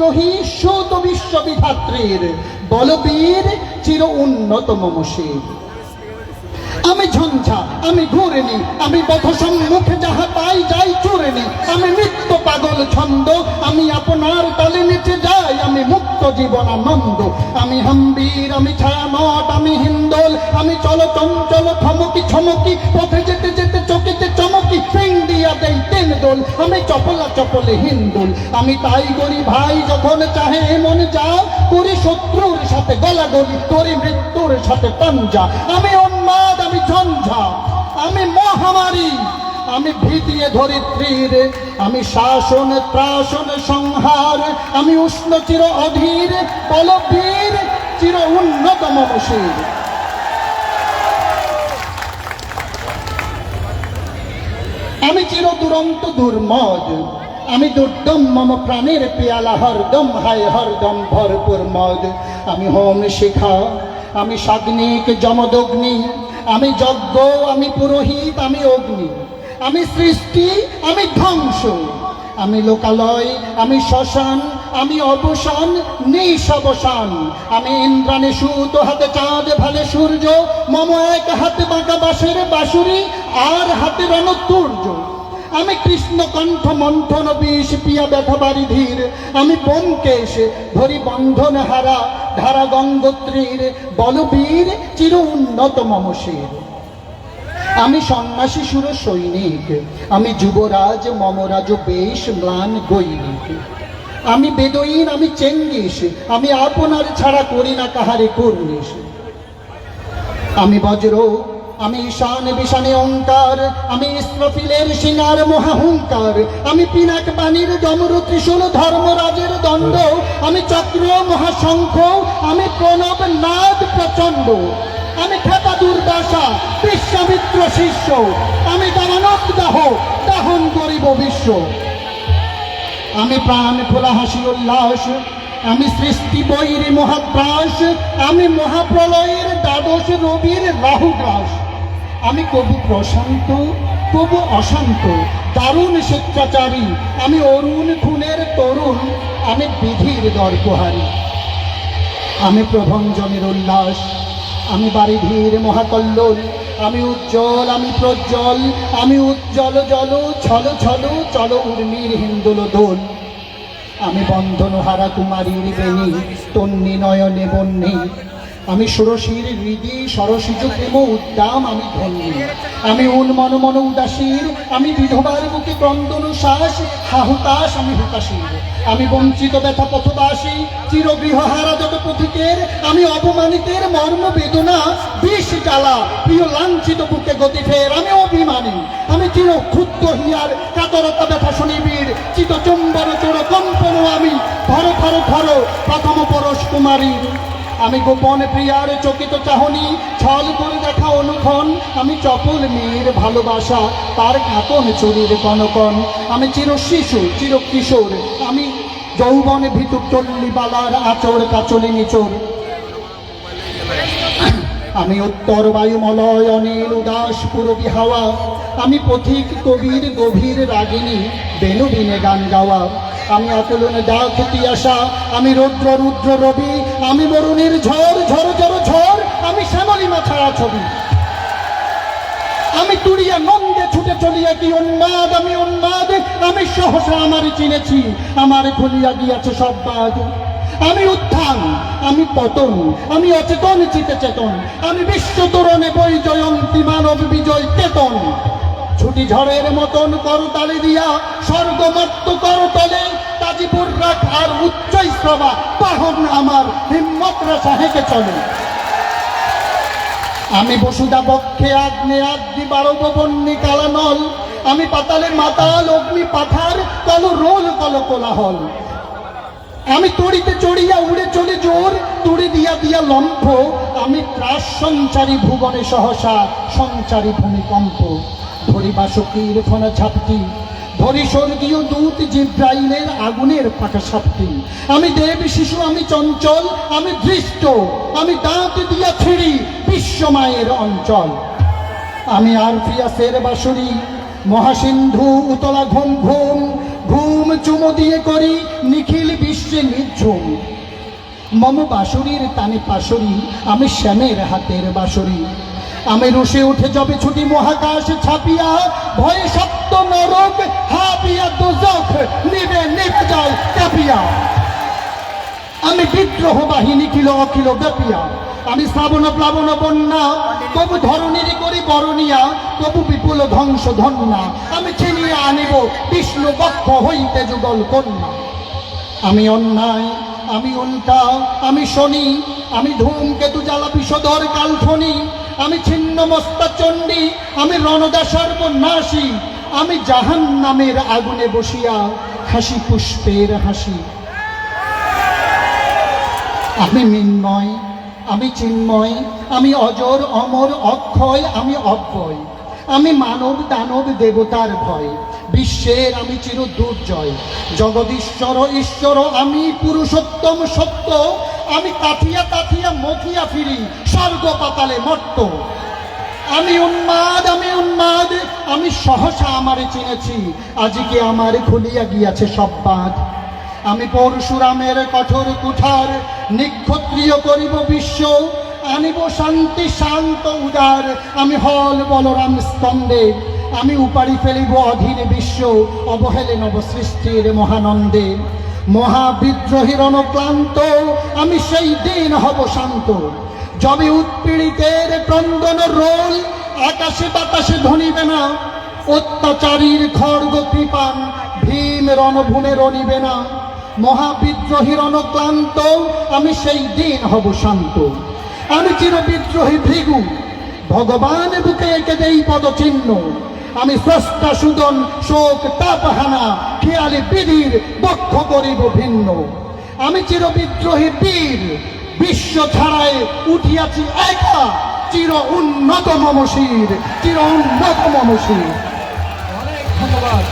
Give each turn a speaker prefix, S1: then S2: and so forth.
S1: বিদ্রোহী সুত বিশ্ববিধাত্রীর বলবীর চির উন্নত মমশীর আমি ঝঞ্ঝা, আমি ঘুরেনি আমি পথ সম্মুখে যাহা পাই যাই চুরেনি আমি নিত্য পাগল ছন্দ, আমি আপনার তালে নিচে যাই। আমি মুক্ত জীবন আনন্দ, আমি হাম্বির, আমি ছায়ানট, আমি হিন্দোল, আমি চল চঞ্চল থমকি ছমকি পথে যেতে দেই দোল আমি চপলা চপলে হিন্দুল আমি তাই করি ভাই, যখন চাহে মন যা করি শত্রুর সাথে গলাগলি করি মৃত্যুর সাথে পাঞ্জা। আমি উন্মাদ, আমি ঝঞ্ঝা, আমি মহামারী। আমি ভীতিয়ে ধরিত্রীর, আমি শাসন, ত্রাসন, সংহার। আমি উষ্ণ চির অধীর, বলবীর, চির উন্নত মমশীর আমি চির দুরন্ত দুর্মদ। আমি দুর্দম, মম প্রাণের পেয়ালা, হরদম, হায় হরদম, ভরপুর মদ। আমি হোম শিখা, আমি সাগ্নিক যমদগ্নি। আমি যজ্ঞ, আমি পুরোহিত, আমি অগ্নি। আমি সৃষ্টি, আমি ধ্বংস। আমি লোকালয়, আমি শ্মশান আমি অবসান নিঃসবসান আমি ইন্দ্রাণী সুত হাতে চাঁদ ভালে সূর্য, মম এক হাতে বাঁকা বাঁশের বাঁশুরি, আর হাতে রণতুর্য আমি কৃষ্ণ কণ্ঠ মন্থন বিষ পিয়া ব্যথা বাড়ি ধীর। আমি বোমকেশ ধরি বন্ধন হারা, ধারা গঙ্গোত্রীর, বলবীর চির উন্নত মমশীর আমি সন্ন্যাসী সুর সৈনিক, আমি যুবরাজ মমরাজ বেশ ম্লান গৈরিক আমি বেদইন, আমি চেঙ্গিস, আমি আপনার ছাড়া করি না কাহারে কর্নিস আমি বজ্র, আমি ঈশান বিশানে অঙ্কার আমি ইস্রফিলের সিঙ্গার মহাহুঙ্কার, আমি পিনাক বাণীর যমর ত্রিশূল ধর্মরাজের দণ্ড, আমি চক্র মহাশঙ্খ, আমি প্রণব নাদ প্রচণ্ড, আমি খেপা দুর্বাসা, বিশ্বামিত্র শিষ্য, আমি দামানব দাহ, দাহন করিব বিশ্ব। আমি প্রাণ খোলা হাসি উল্লাস, আমি সৃষ্টি বৈরি মহাত্রাস আমি মহাপ্রলয়ের দ্বাদশ রবির রাহুগ্রাস আমি কবু প্রশান্ত, কবু অশান্ত, দারুণ স্বেচ্ছাচারী, আমি অরুণ খুনের তরুণ, আমি বিধির দর্পহারী। আমি প্রভঞ্জনের উল্লাস আমি বাড়ি ভিড় মহাকল্লোল, আমি উজ্জ্বল, আমি প্রজ্জ্বল, আমি উজ্জ্বল জল, ছল ছল, চল উর্মির হিন্দুল দোল। আমি বন্ধন হারা কুমারীর বেনি তন্নি নয়নে বন্যি আমি ষোড়শীর হৃদি সরসিজ প্রেম, উদ্দাম, আমি ধন্যী। আমি উন্মন মন উদাসীর আমি বিধবার মুখে ক্রন্দন শ্বাস হাহুতাস আমি হুতাসীর আমি বঞ্চিত ব্যথা পথবাসী চির গৃহহারা যত পথিকের, আমি অপমানিতের মর্ম বেদনা, বিষ জ্বালা, প্রিয় লাঞ্ছিত বুকে গতি ফের, আমি অভিমানী। আমি চির ক্ষুদ্র হিয়ার, কাতরতা ব্যথা শুনিবীর, চিত চুম্বর চোর কম্পন আমি, ধর ধর ধর, প্রথম পরশ কুমারীর আমি গোপন প্রিয়ার চকিত চাহনি, ছল করে দেখা অনুক্ষণ। আমি চপল মেয়ের ভালোবাসা, তার কাতন চুরির কনকন। আমি চির শিশু, চির কিশোর। আমি যৌবনে ভিতর চল্লি বালার আচর, কাচলে নিচোর। আমি উত্তর বায়ুমলয়, অনিল উদাস, পুরবী হাওয়া। আমি পথিক কবির গভীর রাগিনী, বেনু বিনে গান গাওয়া। আমি অতুলনে ক্ষতি আসা আমি রুদ্র রুদ্র রবি আমি বরুণের ঝড় ঝড় ঝড় ঝড়, আমি শ্যামলী মাথারা ছবি। আমি তুড়িয়া নন্দে ছুটে চলিয়া কি উন্মাদ, আমি উন্মাদ, আমি সহসা আমার চিনেছি, আমার ভুলিয়া গিয়াছে সব বাদ আমি উত্থান, আমি পতন, আমি অচেতন, চিতে চেতন, আমি বিশ্ব তরণে বই জয়ন্তী মানব বিজয় চেতন ছুটি ঝড়ের মতন করতালি দিয়া, স্বর্গমত্ত করতলে তাজিপুর রাখ আর উচ্চই শ্রবা বাহন আমার হিম্মত রেখা হেঁকে চলে। আমি বসুদা বক্ষে আগ্নে আগ্নি বারব বন্যি কালানল, আমি পাতালে মাতাল, অগ্নি পাথার কল, রোল কল, কোলাহল। আমি তড়িতে চড়িয়া উড়ে চলে জোর, তুড়ি দিয়া দিয়া লম্ফ। আমি ত্রাস সঞ্চারী ভুবনে সহসা, সঞ্চারী ভূমিকম্প। ধরিবা বাসকির ফোনা ঝাপটি ধরি স্বর্গীয় দূত জিব্রাইলের আগুনের পাকা সাপটি আমি দেব শিশু, আমি চঞ্চল, আমি দৃষ্ট, আমি দাঁত দিয়া ছিঁড়ি বিশ্বমায়ের অঞ্চল। আমি আর ফিয়াসের বাসুরি মহাসিন্ধু, উতলা ঘুম ঘুম ঘুম চুমো দিয়ে করি নিখিল বিশ্বে নিঝুম। মম বাসুরীর তানে পাশরি, আমি শ্যামের হাতের বাসুরি আমি রুশে উঠে যাবে ছুটি মহাকাশ ছাপিয়া ভয়ে দুজখ নিবে নিবে আমি বিদ্রোহ বাহিনী কিলো অকিল ব্যাপিয়া। আমি শ্রাবণ প্লাবন বন্যা, তবু ধরণীর করি বরণিয়া, তবু বিপুল ধ্বংস ধন্যা। আমি ছিনিয়ে আনিব বিষ্ণু বক্ষ হইতে যুগল কন্যা। আমি অন্যায়, আমি উল্টা, আমি শনি, আমি ধূমকেতু জ্বালা বিষধর কালফনি আমি ছিন্ন মস্তা চণ্ডী, আমি রণদা সর্বনাশী আমি জাহান নামের আগুনে বসিয়া হাসি পুষ্পের হাসি। আমি মিন্ময়, আমি চিন্ময়, আমি অজর, অমর, অক্ষয়, আমি অব্যয়। আমি মানব, দানব, দেবতার ভয়। বিশ্বের আমি চির দুর্জয়। জগদীশ্বর, ঈশ্বর, আমি পুরুষোত্তম সত্য। আমি কাঠিয়া কাঠিয়া মথিয়া ফিরি, স্বর্গ পাতালে মর্ত আমি উন্মাদ আমি উন্মাদ আমি সহসা আমারে চিনেছি। আজকে আমার খুলিয়া গিয়াছে সব বাঁধ। আমি পরশুরামের কঠোর কুঠার নিক্ষত্রিয় করিব বিশ্ব। আনিব শান্তি, শান্ত, উদার। আমি হল বলরাম স্তম্ভে। আমি উপাড়ি ফেলিব অধীন বিশ্ব। অবহেলে নব সৃষ্টির মহানন্দে। মহাবিদ্রোহীর অনুক্লান্ত আমি সেই দিন হব শান্ত। যবে উৎপীড়িতের ক্রন্দন রোল আকাশে বাতাসে ধনিবে না, অত্যাচারীর খড়গ কৃপান ভীম রণভূমে রণিবে না। মহাবিদ্রোহীর অনুক্লান্ত আমি সেই দিন হব শান্ত। আমি চির বিদ্রোহী ভৃগু, ভগবান বুকে এঁকে দেই পদচিহ্ন। আমি স্রষ্টা সুদন, শোক তাপহানা খেয়ালি বিধির বক্ষ করিব ভিন্ন। আমি চির বিদ্রোহী বীর বিশ্ব ছাড়ায় উঠিয়াছি একা চির উন্নত মমশির চির উন্নত মমশির।
S2: অনেক ধন্যবাদ।